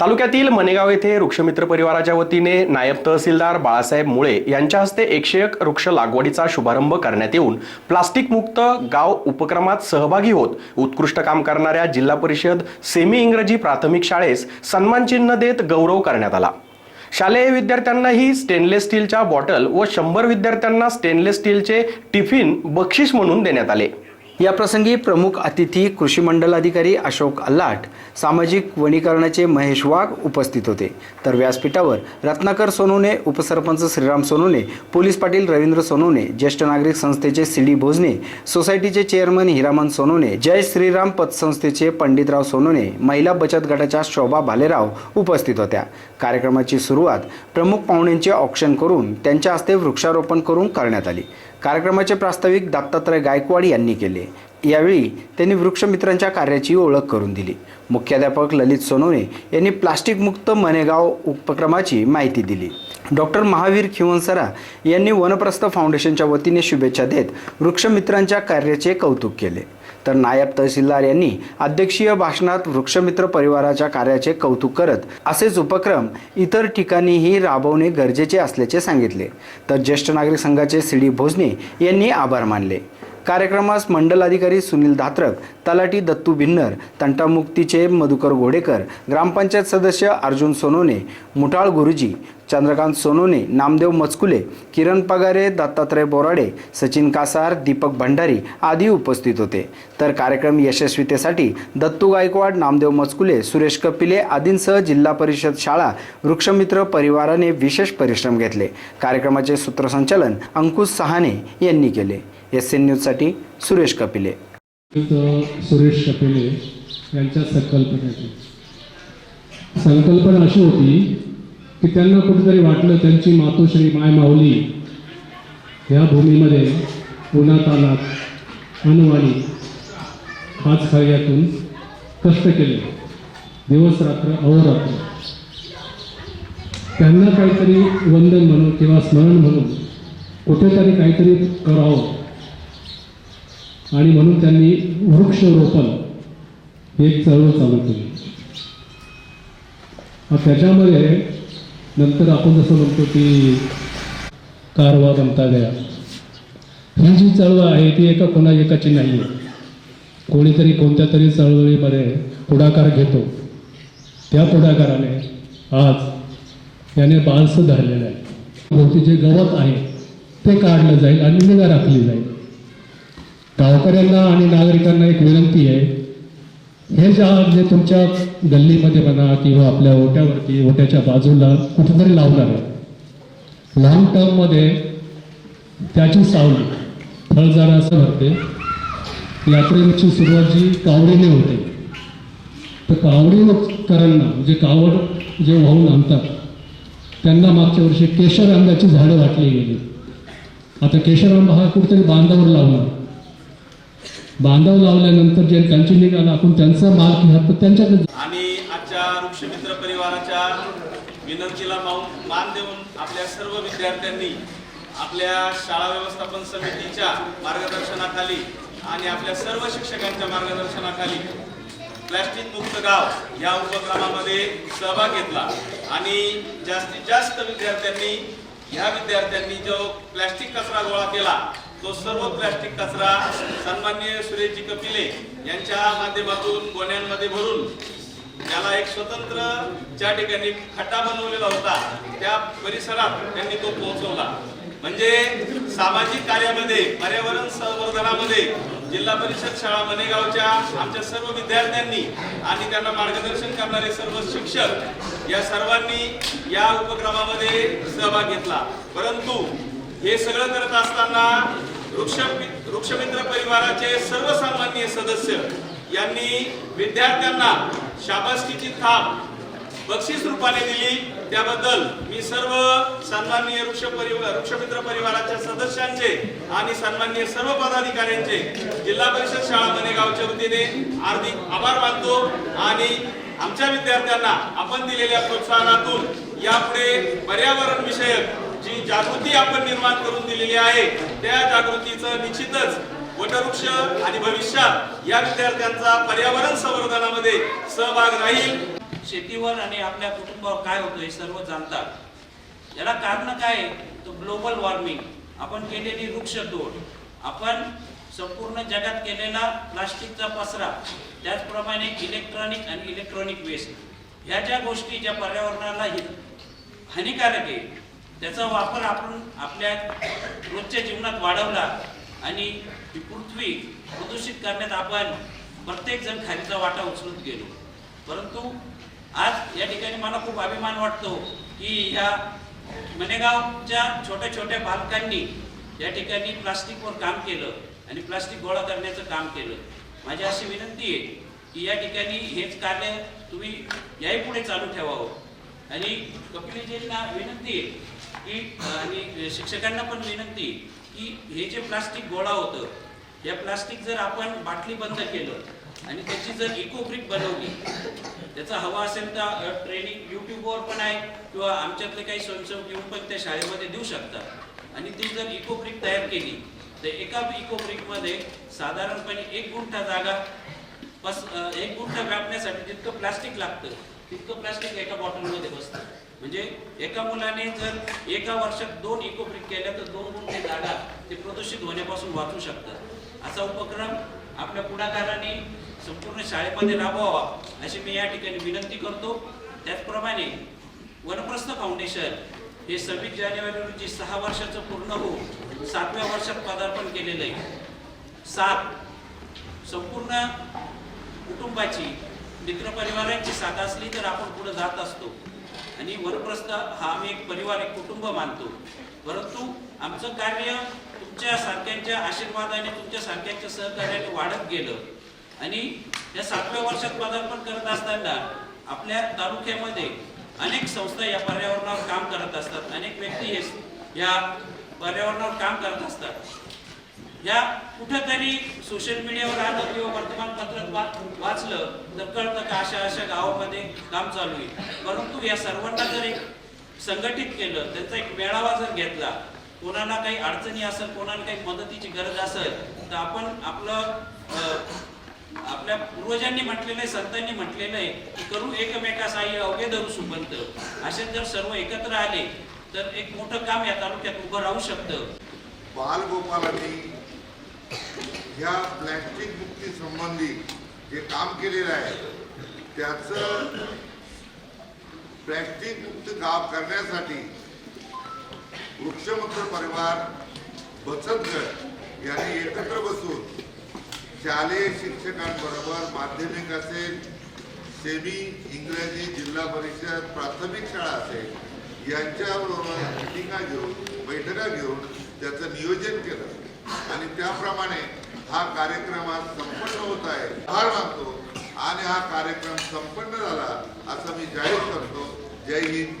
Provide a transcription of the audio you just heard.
तालुक्यातील मनेगाव येथे वृक्षमित्र परिवाराच्या वतीने नायब तहसीलदार बाळासाहेब मुळे यांच्या हस्ते एकशे एक वृक्ष लागवडीचा शुभारंभ करण्यात येऊन प्लास्टिक मुक्त गाव उपक्रमात सहभागी होत उत्कृष्ट काम करणाऱ्या जिल्हा परिषद सेमी इंग्रजी प्राथमिक शाळेस सन्मानचिन्ह देत गौरव करण्यात आला. शालेय विद्यार्थ्यांनाही स्टेनलेस स्टीलच्या बॉटल व शंभर विद्यार्थ्यांना स्टेनलेस स्टीलचे टिफिन बक्षीस म्हणून देण्यात आले. या प्रसंगी प्रमुख अतिथी कृषी मंडल अधिकारी अशोक अल्लाट सामाजिक वनीकरणाचे महेश वाघ उपस्थित होते. तर व्यासपीठावर रत्नाकर सोनवणे उपसरपंच श्रीराम सोनवणे पोलीस पाटील रवींद्र सोनवणे ज्येष्ठ नागरिक संस्थेचे सी डी भोजने सोसायटीचे चेअरमन हिरामन सोनवणे जय श्रीराम पतसंस्थेचे पंडितराव सोनवणे महिला बचत गटाच्या शोभा भालेराव उपस्थित होत्या. कार्यक्रमाची सुरुवात प्रमुख पाहुण्यांचे ऑक्शन करून त्यांच्या हस्ते वृक्षारोपण करून करण्यात आली. कार्यक्रमाचे प्रास्ताविक दत्तात्रय गायकवाड यांनी केले. यावेळी त्यांनी वृक्षमित्रांच्या कार्याची ओळख करून दिली. मुख्याध्यापक ललित सोनवणे यांनी प्लास्टिकमुक्त मनेगाव उपक्रमाची माहिती दिली. डॉक्टर महावीर खिवनसरा यांनी वनप्रस्थ फाउंडेशनच्या वतीने शुभेच्छा देत वृक्षमित्रांच्या कार्याचे कौतुक केले. तर नायब तहसीलदार यांनी अध्यक्षीय भाषणात वृक्षमित्र परिवाराच्या कार्याचे कौतुक करत असेच उपक्रम इतर ठिकाणीही राबवणे गरजेचे असल्याचे सांगितले. तर ज्येष्ठ नागरिक संघाचे सी डी भोजने यांनी आभार मानले. कार्यक्रमास मंडल अधिकारी सुनील धात्रक तलाटी दत्तू भिन्नर तंटामुक्तीचे मधुकर घोडेकर ग्रामपंचायत सदस्य अर्जुन सोनोने मुठाळ गुरुजी चंद्रकांत सोनोने नामदेव मचकुले किरण पगारे दत्तात्रय बोराडे सचिन कासार दीपक भंडारी आदी उपस्थित होते. तर कार्यक्रम यशस्वीतेसाठी दत्तू गायकवाड नामदेव मचकुले सुरेश कपिले आदींसह जिल्हा परिषद शाळा वृक्षमित्र परिवाराने विशेष परिश्रम घेतले. कार्यक्रमाचे सूत्रसंचालन अंकुश सहाने यांनी केले. एस एन न्यूजसाठी सुरेश कपिले. सुरेश कपिले यांच्या संकल्पनेची संकल्पना अशी होती की त्यांना कुठेतरी वाटलं त्यांची मातोश्री माय माऊली ह्या भूमीमध्ये उन्हात आलात अनुवाणी पाच खळग्यातून कष्ट केले. दिवस रात्र अहोरात्र त्यांना काहीतरी वंदन म्हणून किंवा स्मरण म्हणून कुठेतरी काहीतरी करावं. आणि म्हणून त्यांनी वृक्षरोपण ही एक चळवळ चालू केली. त्याच्यामध्ये नंतर आपण जसं म्हणतो की कारवा बनता गया. ही जी चळवळ आहे ती एका कोणा एकाची नाही आहे. कोणीतरी कोणत्या तरी चळवळीमध्ये पुढाकार घेतो. त्या पुढाकाराने आज याने बाळसं धरलेलं आहे. भोवती जे गवत आहे ते काढलं जाईल आणि निगा राखली जाईल. गावकऱ्यांना आणि नागरिकांना एक विनंती आहे हे ज्या जे तुमच्या गल्लीमध्ये म्हणा किंवा आपल्या ओट्यावरती ओट्याच्या बाजूला कुठेतरी लावणार आहे. लॉंग टर्ममध्ये त्याची सावली फळझाडं असं भरते. यात्रेची सुरुवात जी कावडीने होते. तर कावडीकरांना म्हणजे कावड जे वाहून आणतात त्यांना मागच्या वर्षी केशर आंब्याची झाडं वाटली गेली. आता केशर आंबा हा कुठेतरी बांधावर लावणार. बांधव लावल्यानंतर जे त्यांची निघाल आपण त्यांचा माल घ्या तर त्यांच्याकडे आणि आजच्या वृक्षमित्र परिवाराच्या विनंतीला मान देऊन आपल्या सर्व विद्यार्थ्यांनी आपल्या शाळा व्यवस्थापन समितीच्या मार्गदर्शनाखाली आणि आपल्या सर्व शिक्षकांच्या मार्गदर्शनाखाली प्लॅस्टिक मुक्त गाव या उपक्रमामध्ये सहभाग घेतला. आणि जास्तीत जास्त विद्यार्थ्यांनी ह्या विद्यार्थ्यांनी जो प्लॅस्टिक कचरा गोळा केला तो सर्व प्लास्टिक कचरा सन्माननीय सुरेशजी कपिले यांच्या माध्यमातून गोण्यांमध्ये भरून त्याला एक स्वतंत्र ज्या ठिकाणी खड्डा बनवलेला होता त्या परिसरात त्यांनी तो पोहोचवला. म्हणजे सामाजिक कार्यामध्ये पर्यावरण संवर्धनामध्ये जिल्हा परिषद शाळा मनेगावच्या आमच्या सर्व विद्यार्थ्यांनी आणि त्यांना मार्गदर्शन करणारे सर्व शिक्षक या सर्वांनी या उपक्रमामध्ये सहभाग घेतला. परंतु हे सगळं करत असताना वृक्ष वृक्षमित्र परिवाराचे सर्वसामान्य सदस्य यांनी विद्यार्थ्यांना शाबासकीची थाप बक्षीस रूपाने दिली. त्याबद्दल मी सर्व सन्माननीय वृक्ष परिवार वृक्षमित्र परिवाराच्या सदस्यांचे आणि सन्माननीय सर्व पदाधिकाऱ्यांचे जिल्हा परिषद शाळा मनेगावच्या वतीने हार्दिक आभार मानतो आणि आमच्या विद्यार्थ्यांना आपण दिलेल्या प्रोत्साहनातून यापुढे पर्यावरण विषयक जी जागृती आपण निर्माण करून दिलेली आहे त्या जागृतीचं निश्चितच वटवृक्ष आणि भविष्यात या विद्यार्थ्यांचा पर्यावरण संवर्धनामध्ये सहभाग राहील. शेतीवर आणि आपल्या कुटुंबावर काय होतं हे सर्व जाणतात. याला कारण काय आहे? तर ग्लोबल वॉर्मिंग. आपण केलेली वृक्षतोड आपण संपूर्ण जगात केलेला प्लास्टिकचा पसरा त्याचप्रमाणे इलेक्ट्रॉनिक आणि इलेक्ट्रॉनिक वेस्ट ह्या ज्या गोष्टी ज्या पर्यावरणाला हानिकारक आहे त्याचा वापर आपण आपल्या रोजच्या जीवनात वाढवला आणि ही पृथ्वी प्रदूषित करण्यात आपण प्रत्येक जण खालीचा वाटा उचलत गेलो. परंतु आज या ठिकाणी मला खूप अभिमान वाटतो की ह्या मनेगावच्या छोट्या छोट्या बालकांनी या ठिकाणी प्लास्टिकवर काम केलं आणि प्लास्टिक गोळा करण्याचं काम केलं. माझी अशी विनंती आहे की या ठिकाणी हेच कार्य तुम्ही याही पुढे चालू ठेवावं. आणि कपिलजींना विनंती आहे की आणि शिक्षकांना पण विनंती की हे जे प्लास्टिक गोळा होतं या प्लास्टिक जर आपण बाटली बंद केलं आणि त्याची जर इको ब्रिक बनवली त्याचा हवा असेल तर ट्रेनिंग युट्यूबवर पण आहे किंवा आमच्यातले काही स्वयंसेवक येऊन पण त्या शाळेमध्ये देऊ शकतात. आणि ती जर इको ब्रिक तयार केली तर एका इको ब्रिकमध्ये साधारणपणे एक गुंठा जागा बस एक गुंठ व्यापण्यासाठी जितकं प्लास्टिक लागतं तितकं प्लास्टिक एका बॉटलमध्ये बसतं. म्हणजे एका मुलाने जर एका वर्षात दोन इको ब्रिक केल्या तर दोन गुंठे जागा ते प्रदूषित होण्यापासून वाचू शकतात असा उपक्रम आपल्या पुढाकाराने संपूर्ण शाळेमध्ये राबवावा अशी मी या ठिकाणी विनंती करतो. त्याचप्रमाणे वनप्रस्थ फाउंडेशन हे सव्वीस जानेवारी रोजी सहा वर्षाचं पूर्ण होऊन सातव्या वर्षात पदार्पण केलेलं आहे. सात. संपूर्ण कुटुंबाची मित्रपरिवारांची साथ असली तर आपण पुढे जात असतो. आणि वनप्रस्थ हा आम्ही एक परिवार एक कुटुंब मानतो. परंतु आमचं कार्य तुमच्या सारख्यांच्या आशीर्वादाने तुमच्या सारख्यांच्या सहकार्याने वाढत गेलं. आणि या सातव्या वर्षात पदार्पण करत असताना आपल्या तालुक्यामध्ये अनेक संस्था या पर्यावरणावर काम करत असतात. अनेक व्यक्ती या पर्यावरणावर काम करत असतात. या कुठेतरी सोशल मीडियावर आलं किंवा वर्तमानपत्रात वा वाचलं तर कळतं का अशा अशा गावामध्ये काम चालू आहे. परंतु या सर्वांना जर एक संघटित केलं त्यांचा एक मेळावा जर घेतला कोणाला काही अडचणी असेल कोणाला काही मदतीची गरज असेल तर आपण आपलं आपल्या पूर्वजांनी म्हटलेलं आहे संतांनी म्हटलेलं आहे की करू एकमेकासाही अवघे धरू सुपंत असे जर सर्व एकत्र आले तर एक मोठं काम या तालुक्यात उभं राहू शकतं. बालगोपालांनी ह्या प्लॅस्टिक मुक्ती संबंधी जे काम केलेलं आहे त्याचं प्लॅस्टिक मुक्त गाव करण्यासाठी वृक्षमित्र परिवार बचत गट यांनी एकत्र बसून शालेय शिक्षकांबरोबर माध्यमिक असेल सेमी इंग्रजी जिल्हा परिषद प्राथमिक शाळा असेल यांच्याबरोबर मिटिंगा घेऊन बैठका घेऊन त्याचं नियोजन केलं. आणि त्याप्रमाणे हा कार्यक्रम आज संपन्न होत आहे. आभार मानतो. आणि हा कार्यक्रम संपन्न झाला असं मी जाहीर करतो. जय हिंद.